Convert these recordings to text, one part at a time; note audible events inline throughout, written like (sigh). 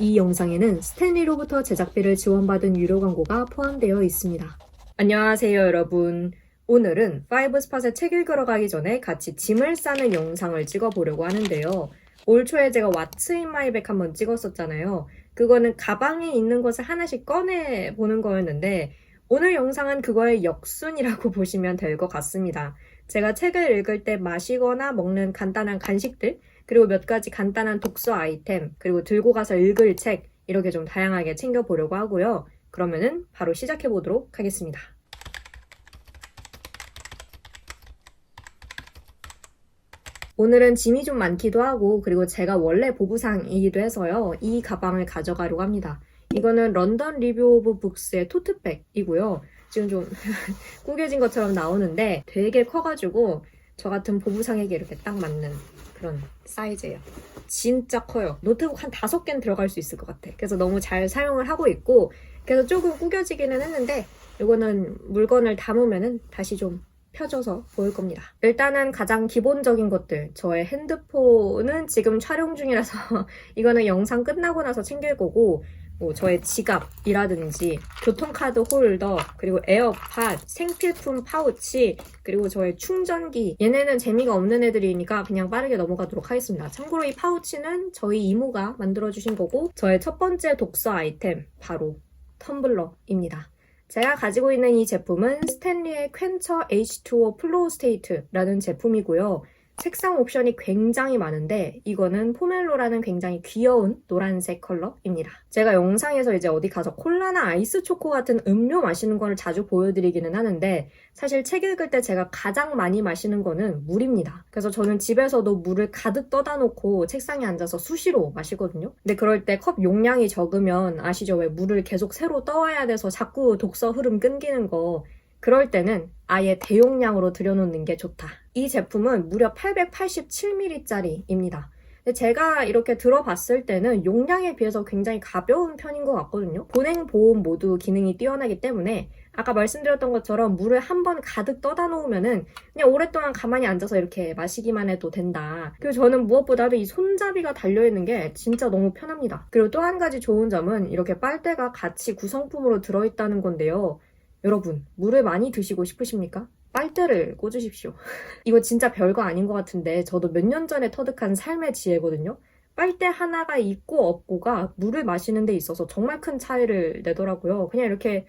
이 영상에는 스탠리로부터 제작비를 지원받은 유료 광고가 포함되어 있습니다. 안녕하세요, 여러분. 오늘은 5스팟에 책 읽으러 가기 전에 같이 짐을 싸는 영상을 찍어보려고 하는데요. 올 초에 제가 왓츠 인 마이백 한번 찍었었잖아요. 그거는 가방에 있는 것을 하나씩 꺼내 보는 거였는데 오늘 영상은 그거의 역순이라고 (laughs) 보시면 될 것 같습니다. 제가 책을 읽을 때 마시거나 먹는 간단한 간식들, 그리고 몇 가지 간단한 독서 아이템, 그리고 들고 가서 읽을 책, 이렇게 좀 다양하게 챙겨보려고 하고요. 그러면은 바로 시작해 보도록 하겠습니다. 오늘은 짐이 좀 많기도 하고, 그리고 제가 원래 보부상이기도 해서요. 이 가방을 가져가려고 합니다. 이거는 런던 리뷰 오브 북스의 토트백이고요. 지금 좀 (laughs) 구겨진 것처럼 나오는데 되게 커가지고 저 같은 보부상에게 이렇게 딱 맞는 그런 사이즈예요. 진짜 커요. 노트북 한 다섯 개는 들어갈 수 있을 것 같아. 그래서 너무 잘 사용을 하고 있고 그래서 조금 구겨지기는 했는데 이거는 물건을 담으면은 다시 좀 펴져서 보일 겁니다. 일단은 가장 기본적인 것들. 저의 핸드폰은 지금 촬영 중이라서 (laughs) 이거는 영상 끝나고 나서 챙길 거고 뭐 저의 지갑이라든지 교통카드 홀더 그리고 에어팟 생필품 파우치 그리고 저의 충전기. 얘네는 재미가 없는 애들이니까 그냥 빠르게 넘어가도록 하겠습니다. 참고로 이 파우치는 저희 이모가 만들어주신 거고 저의 첫 번째 독서 아이템 바로 텀블러입니다. 제가 가지고 있는 이 제품은 스탠리의 퀸처 H2O 플로우 스테이트라는 제품이고요 색상 옵션이 굉장히 많은데 이거는 포멜로라는 굉장히 귀여운 노란색 컬러입니다. 제가 영상에서 이제 어디 가서 콜라나 아이스 초코 같은 음료 마시는 거를 자주 보여드리기는 하는데 사실 책 읽을 때 제가 가장 많이 마시는 거는 물입니다. 그래서 저는 집에서도 물을 가득 떠다 놓고 책상에 앉아서 수시로 마시거든요. 근데 그럴 때 컵 용량이 적으면 아시죠? 왜 물을 계속 새로 떠와야 돼서 자꾸 독서 흐름 끊기는 거 그럴 때는 아예 대용량으로 들여놓는 게 좋다. 이 제품은 무려 887ml짜리입니다. 제가 이렇게 들어봤을 때는 용량에 비해서 굉장히 가벼운 편인 것 같거든요. 보냉 보온 모두 기능이 뛰어나기 때문에 아까 말씀드렸던 것처럼 물을 한 번 가득 떠다 놓으면은 그냥 오랫동안 가만히 앉아서 이렇게 마시기만 해도 된다. 그리고 저는 무엇보다도 이 손잡이가 달려있는 게 진짜 너무 편합니다. 그리고 또 한 가지 좋은 점은 이렇게 빨대가 같이 구성품으로 들어있다는 건데요. 여러분, 물을 많이 드시고 싶으십니까? 빨대를 꽂으십시오. (laughs) 이거 진짜 별거 아닌 것 같은데 저도 몇 년 전에 터득한 삶의 지혜거든요. 빨대 하나가 있고 없고가 물을 마시는 데 있어서 정말 큰 차이를 내더라고요. 그냥 이렇게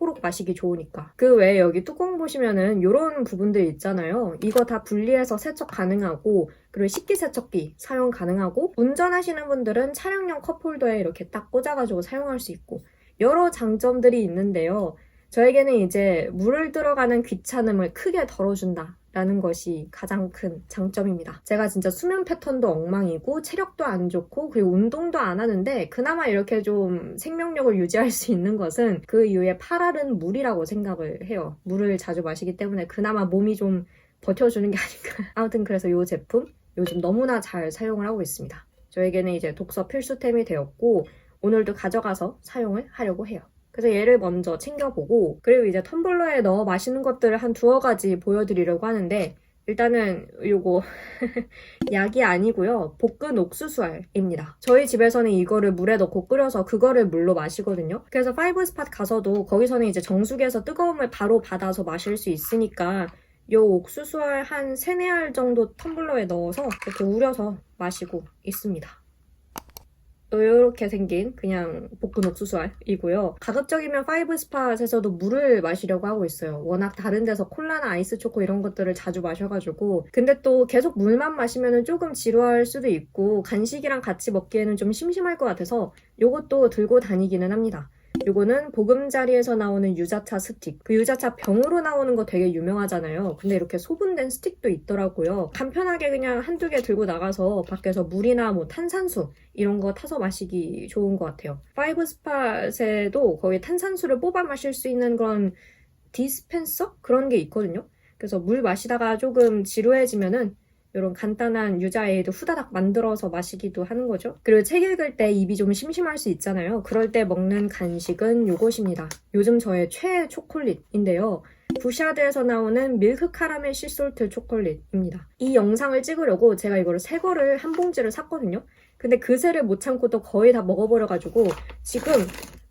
호록 마시기 좋으니까. 그 외에 여기 뚜껑 보시면은 이런 부분들 있잖아요. 이거 다 분리해서 세척 가능하고 그리고 식기세척기 사용 가능하고 운전하시는 분들은 차량용 컵홀더에 이렇게 딱 꽂아가지고 사용할 수 있고 여러 장점들이 있는데요. 저에게는 이제 물을 들어가는 귀찮음을 크게 덜어준다. 라는 것이 가장 큰 장점입니다. 제가 진짜 수면 패턴도 엉망이고 체력도 안 좋고 그리고 운동도 안 하는데 그나마 이렇게 좀 생명력을 유지할 수 있는 것은 그 이후에 파랄은 물이라고 생각을 해요. 물을 자주 마시기 때문에 그나마 몸이 좀 버텨주는 게 (laughs) 아닌가. 아무튼 그래서 이 제품 요즘 너무나 잘 사용을 하고 있습니다. 저에게는 이제 독서 필수템이 되었고 오늘도 가져가서 사용을 하려고 해요. 그래서 얘를 먼저 챙겨보고 그리고 이제 텀블러에 넣어 마시는 것들을 한 두어 가지 보여드리려고 하는데 일단은 요거 (laughs) 약이 아니고요. 볶은 옥수수알입니다. 저희 집에서는 이거를 물에 넣고 끓여서 그거를 물로 마시거든요. 그래서 파이브 스팟 가서도 거기서는 이제 정수기에서 뜨거움을 바로 받아서 마실 수 있으니까 요 옥수수알 한 3, 4알 정도 텀블러에 넣어서 이렇게 우려서 마시고 있습니다. 또 이렇게 생긴 그냥 볶은 옥수수알이고요. 가급적이면 파이브 스팟에서도 물을 마시려고 하고 있어요. 워낙 다른 데서 콜라나 아이스 초코 이런 것들을 자주 마셔가지고 근데 또 계속 물만 마시면 조금 지루할 수도 있고 간식이랑 같이 먹기에는 좀 심심할 것 같아서 이것도 들고 다니기는 합니다. 요거는 보금자리에서 나오는 유자차 스틱. 그 유자차 병으로 나오는 거 되게 유명하잖아요. 근데 이렇게 소분된 스틱도 있더라고요. 간편하게 그냥 한두 개 들고 나가서 밖에서 물이나 뭐 탄산수 이런 거 타서 마시기 좋은 것 같아요. 파이브 스팟에도 거의 탄산수를 뽑아 마실 수 있는 그런 디스펜서? 그런 게 있거든요. 그래서 물 마시다가 조금 지루해지면은 이런 간단한 유자에이드 후다닥 만들어서 마시기도 하는 거죠. 그리고 책 읽을 때 입이 좀 심심할 수 있잖아요. 그럴 때 먹는 간식은 요것입니다. 요즘 저의 최애 초콜릿인데요. 부샤드에서 나오는 밀크 카라멜 시솔트 초콜릿입니다. 이 영상을 찍으려고 제가 이거를 새 거를 한 봉지를 샀거든요. 근데 그새를 못 참고 또 거의 다 먹어버려가지고 지금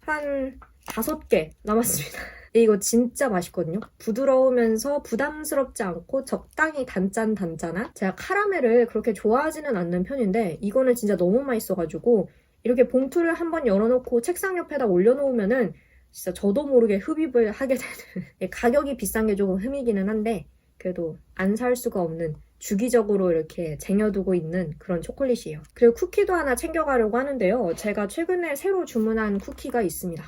한 다섯 개 남았습니다. 이거 진짜 맛있거든요. 부드러우면서 부담스럽지 않고 적당히 단짠 단짠한 제가 카라멜을 그렇게 좋아하지는 않는 편인데 이거는 진짜 너무 맛있어가지고 이렇게 봉투를 한번 열어놓고 책상 옆에다 올려놓으면은 진짜 저도 모르게 흡입을 하게 되는 (laughs) 예, 가격이 비싼 게 조금 흠이기는 한데 그래도 안 살 수가 없는 주기적으로 이렇게 쟁여두고 있는 그런 초콜릿이에요. 그리고 쿠키도 하나 챙겨가려고 하는데요. 제가 최근에 새로 주문한 쿠키가 있습니다.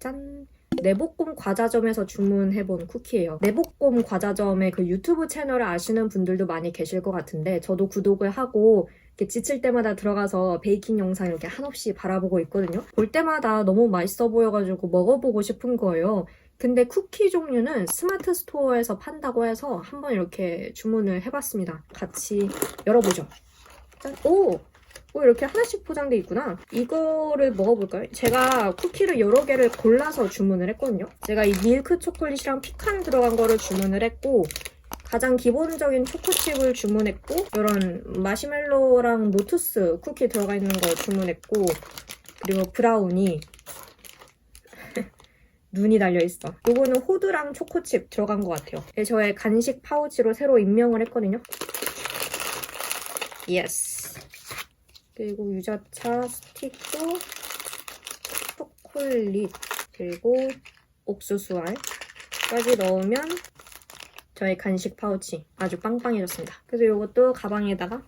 짠! 내복곰 과자점에서 주문해본 쿠키예요. 내복곰 과자점의 그 유튜브 채널을 아시는 분들도 많이 계실 것 같은데 저도 구독을 하고 이렇게 지칠 때마다 들어가서 베이킹 영상 이렇게 한없이 바라보고 있거든요. 볼 때마다 너무 맛있어 보여가지고 먹어보고 싶은 거예요. 근데 쿠키 종류는 스마트 스토어에서 판다고 해서 한번 이렇게 주문을 해봤습니다. 같이 열어보죠. 짠. 오! 오, 이렇게 하나씩 포장돼 있구나. 이거를 먹어볼까요? 제가 쿠키를 여러 개를 골라서 주문을 했거든요. 제가 이 밀크 초콜릿이랑 피칸 들어간 거를 주문을 했고, 가장 기본적인 초코칩을 주문했고, 이런 마시멜로랑 노투스 쿠키 들어가 있는 거 주문했고, 그리고 브라우니, (laughs) 눈이 달려있어. 이거는 호두랑 초코칩 들어간 것 같아요. 네, 저의 간식 파우치로 새로 임명을 했거든요. 예스. 그리고 유자차 스틱도 초콜릿 그리고 옥수수알까지 넣으면 저의 간식 파우치 아주 빵빵해졌습니다. 그래서 이것도 가방에다가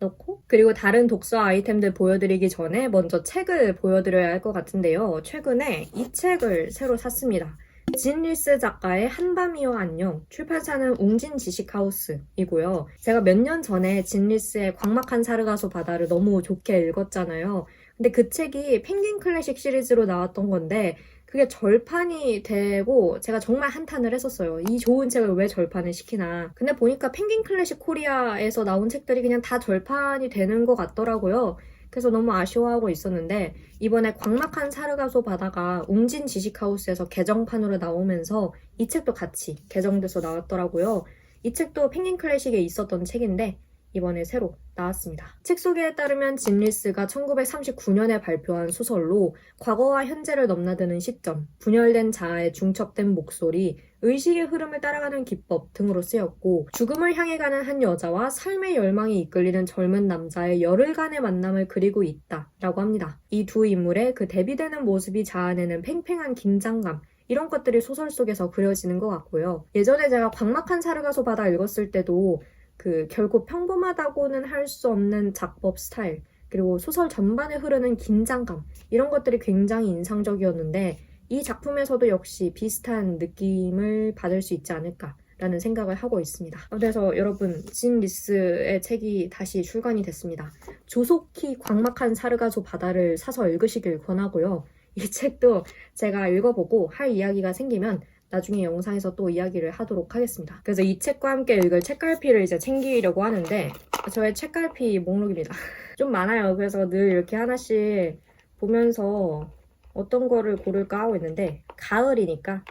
넣고 그리고 다른 독서 아이템들 보여드리기 전에 먼저 책을 보여드려야 할 것 같은데요. 최근에 이 책을 새로 샀습니다. 진 리스 작가의 한밤이여 안녕 출판사는 웅진 지식하우스이고요. 제가 몇 년 전에 진 리스의 광막한 사르가소 바다를 너무 좋게 읽었잖아요. 근데 그 책이 펭귄 클래식 시리즈로 나왔던 건데 그게 절판이 되고 제가 정말 한탄을 했었어요. 이 좋은 책을 왜 절판을 시키나. 근데 보니까 펭귄 클래식 코리아에서 나온 책들이 그냥 다 절판이 되는 것 같더라고요. 그래서 너무 아쉬워하고 있었는데 이번에 광막한 사르가소 바다가 웅진 지식하우스에서 개정판으로 나오면서 이 책도 같이 개정돼서 나왔더라고요. 이 책도 펭귄 클래식에 있었던 책인데 이번에 새로 나왔습니다. 책 소개에 따르면 진리스가 1939년에 발표한 소설로 과거와 현재를 넘나드는 시점, 분열된 자아의 중첩된 목소리, 의식의 흐름을 따라가는 기법 등으로 쓰였고 죽음을 향해 가는 한 여자와 삶의 열망이 이끌리는 젊은 남자의 열흘간의 만남을 그리고 있다라고 합니다. 이 두 인물의 그 대비되는 모습이 자아내는 팽팽한 긴장감, 이런 것들이 소설 속에서 그려지는 것 같고요. 예전에 제가 광막한 사르가소 바다 읽었을 때도 그 결국 평범하다고는 할 수 없는 작법 스타일 그리고 소설 전반에 흐르는 긴장감 이런 것들이 굉장히 인상적이었는데 이 작품에서도 역시 비슷한 느낌을 받을 수 있지 않을까 라는 생각을 하고 있습니다. 그래서 여러분 진 리스의 책이 다시 출간이 됐습니다. 조속히 광막한 사르가소 바다를 사서 읽으시길 권하고요. 이 책도 제가 읽어보고 할 이야기가 생기면 나중에 영상에서 또 이야기를 하도록 하겠습니다. 그래서 이 책과 함께 읽을 책갈피를 이제 챙기려고 하는데 저의 책갈피 목록입니다. (laughs) 좀 많아요. 그래서 늘 이렇게 하나씩 보면서 어떤 거를 고를까 하고 있는데 가을이니까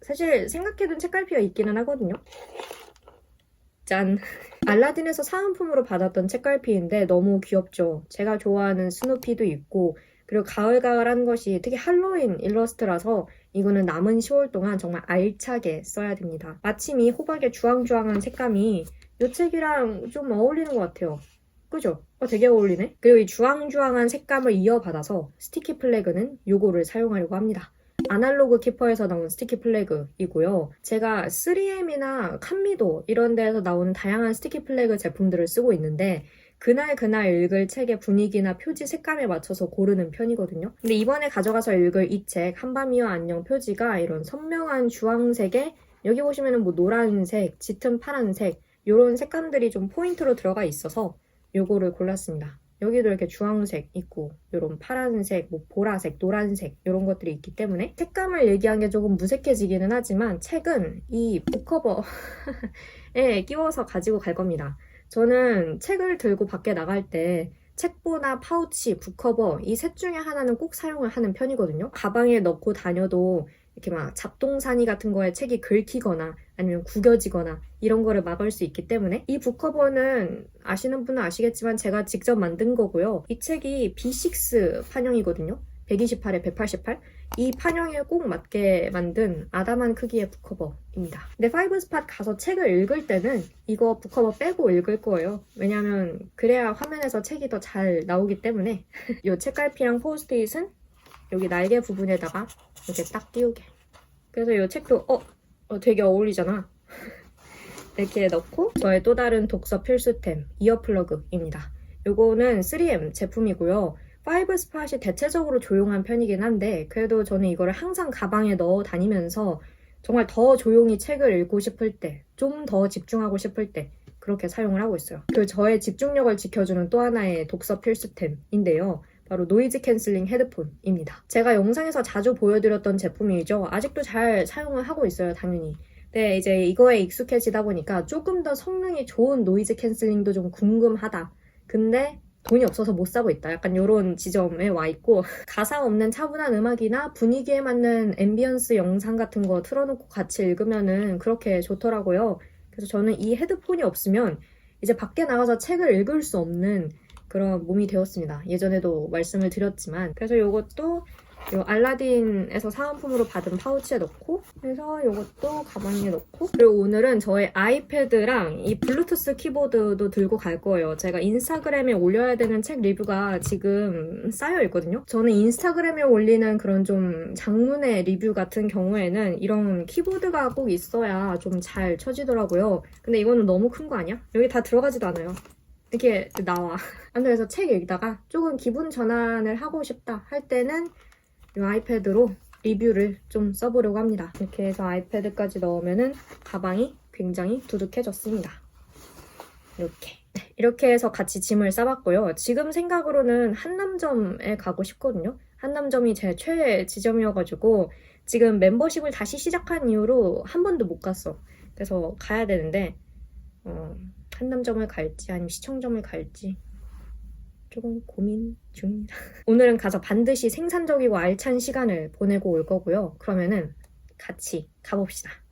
사실 생각해둔 책갈피가 있기는 하거든요. 짠! (laughs) 알라딘에서 사은품으로 받았던 책갈피인데 너무 귀엽죠. 제가 좋아하는 스누피도 있고 그리고 가을가을한 것이 특히 할로윈 일러스트라서 이거는 남은 10월 동안 정말 알차게 써야 됩니다. 마침 이 호박의 주황주황한 색감이 이 책이랑 좀 어울리는 것 같아요. 그죠? 어, 되게 어울리네? 그리고 이 주황주황한 색감을 이어받아서 스티키 플래그는 요거를 사용하려고 합니다. 아날로그 키퍼에서 나온 스티키 플래그이고요. 제가 3M이나 칸미도 이런 데에서 나오는 다양한 스티키 플래그 제품들을 쓰고 있는데 그날 그날 읽을 책의 분위기나 표지 색감에 맞춰서 고르는 편이거든요. 근데 이번에 가져가서 읽을 이 책 한밤이와 안녕 표지가 이런 선명한 주황색에 여기 보시면은 뭐 노란색, 짙은 파란색 이런 색감들이 좀 포인트로 들어가 있어서 요거를 골랐습니다. 여기도 이렇게 주황색 있고 이런 파란색, 뭐 보라색, 노란색 이런 것들이 있기 때문에 색감을 얘기한 게 조금 무색해지기는 하지만 책은 이 북커버에 (laughs) 끼워서 가지고 갈 겁니다. 저는 책을 들고 밖에 나갈 때 책보나 파우치, 북커버 이 셋 중에 하나는 꼭 사용을 하는 편이거든요. 가방에 넣고 다녀도 이렇게 막 잡동사니 같은 거에 책이 긁히거나 아니면 구겨지거나 이런 거를 막을 수 있기 때문에 이 북커버는 아시는 분은 아시겠지만 제가 직접 만든 거고요. 이 책이 B6 판형이거든요. 128에 188. 이 판형에 꼭 맞게 만든 아담한 크기의 북커버입니다. 근데 파이브 스팟 가서 책을 읽을 때는 이거 북커버 빼고 읽을 거예요. 왜냐면 그래야 화면에서 책이 더 잘 나오기 때문에 (laughs) 이 책갈피랑 포스트잇은 여기 날개 부분에다가 이렇게 딱 띄우게. 그래서 이 책도 어, 어, 되게 어울리잖아. (laughs) 이렇게 넣고 저의 또 다른 독서 필수템 이어플러그입니다. 요거는 3M 제품이고요. 5 스팟이 대체적으로 조용한 편이긴 한데 그래도 저는 이거를 항상 가방에 넣어 다니면서 정말 더 조용히 책을 읽고 싶을 때, 좀 더 집중하고 싶을 때 그렇게 사용을 하고 있어요. 그 저의 집중력을 지켜주는 또 하나의 독서 필수템인데요. 바로 노이즈 캔슬링 헤드폰입니다. 제가 영상에서 자주 보여드렸던 제품이죠. 아직도 잘 사용을 하고 있어요, 당연히. 네, 이제 이거에 익숙해지다 보니까 조금 더 성능이 좋은 노이즈 캔슬링도 좀 궁금하다. 근데 돈이 없어서 못 사고 있다. 약간 이런 지점에 와 있고 (laughs) 가사 없는 차분한 음악이나 분위기에 맞는 앰비언스 영상 같은 거 틀어놓고 같이 읽으면은 그렇게 좋더라고요. 그래서 저는 이 헤드폰이 없으면 이제 밖에 나가서 책을 읽을 수 없는 그런 몸이 되었습니다. 예전에도 말씀을 드렸지만 그래서 이것도 요 알라딘에서 사은품으로 받은 파우치에 넣고 그래서 이것도 가방에 넣고 그리고 오늘은 저의 아이패드랑 이 블루투스 키보드도 들고 갈 거예요. 제가 인스타그램에 올려야 되는 책 리뷰가 지금 쌓여 있거든요. 저는 인스타그램에 올리는 그런 좀 장문의 리뷰 같은 경우에는 이런 키보드가 꼭 있어야 좀 잘 쳐지더라고요. 근데 이거는 너무 큰 거 아니야? 여기 다 들어가지도 않아요. 이렇게 나와. (laughs) 아무튼 그래서 책 읽다가 조금 기분 전환을 하고 싶다 할 때는 이 아이패드로 리뷰를 좀 써보려고 합니다. 이렇게 해서 아이패드까지 넣으면은 가방이 굉장히 두둑해졌습니다. 이렇게. 이렇게 해서 같이 짐을 싸봤고요. 지금 생각으로는 한남점에 가고 싶거든요. 한남점이 제 최애 지점이어가지고 지금 멤버십을 다시 시작한 이후로 한 번도 못 갔어. 그래서 가야 되는데 어, 한남점을 갈지 아니면 시청점을 갈지 조금 고민 중입니다. (laughs) 오늘은 가서 반드시 생산적이고 알찬 시간을 보내고 올 거고요. 그러면은 같이 가봅시다.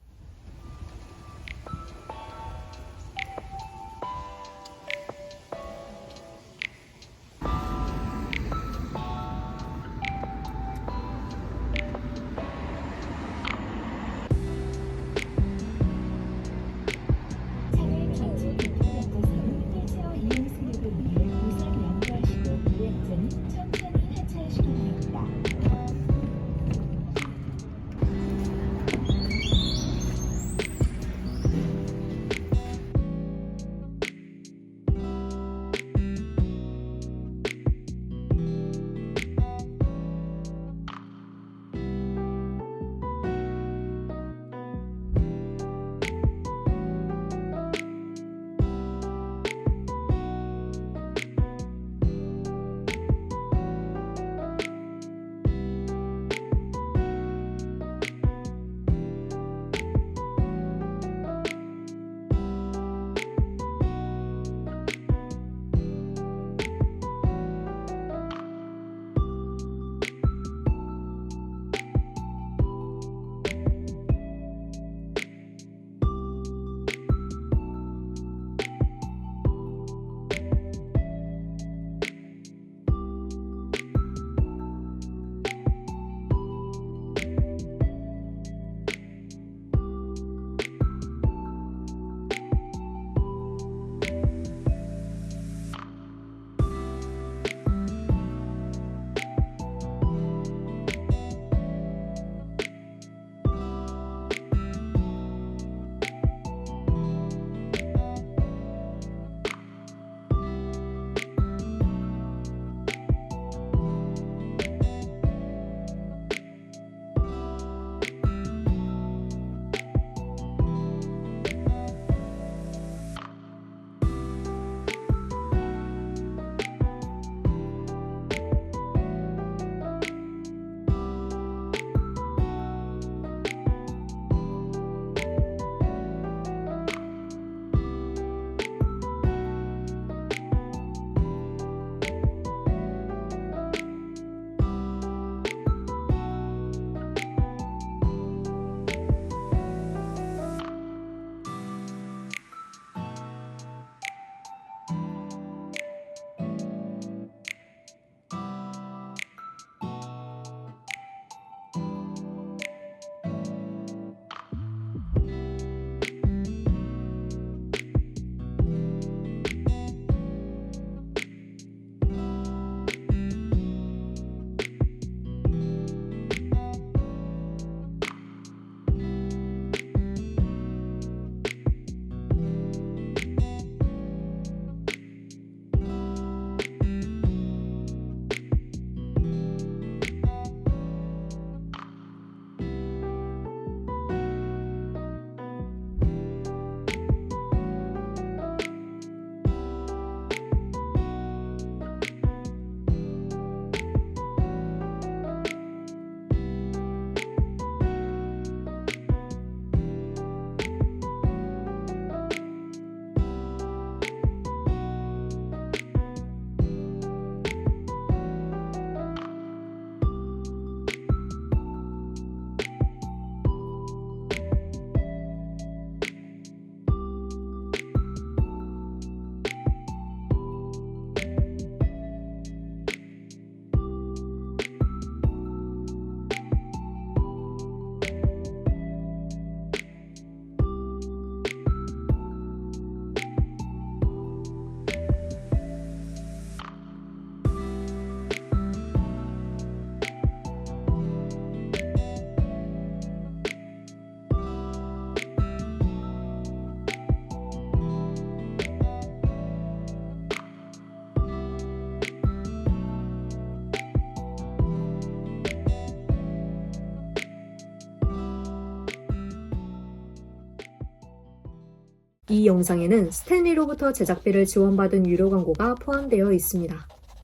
이 영상에는 스탠리로부터 제작비를 지원받은 유료 광고가 포함되어 있습니다.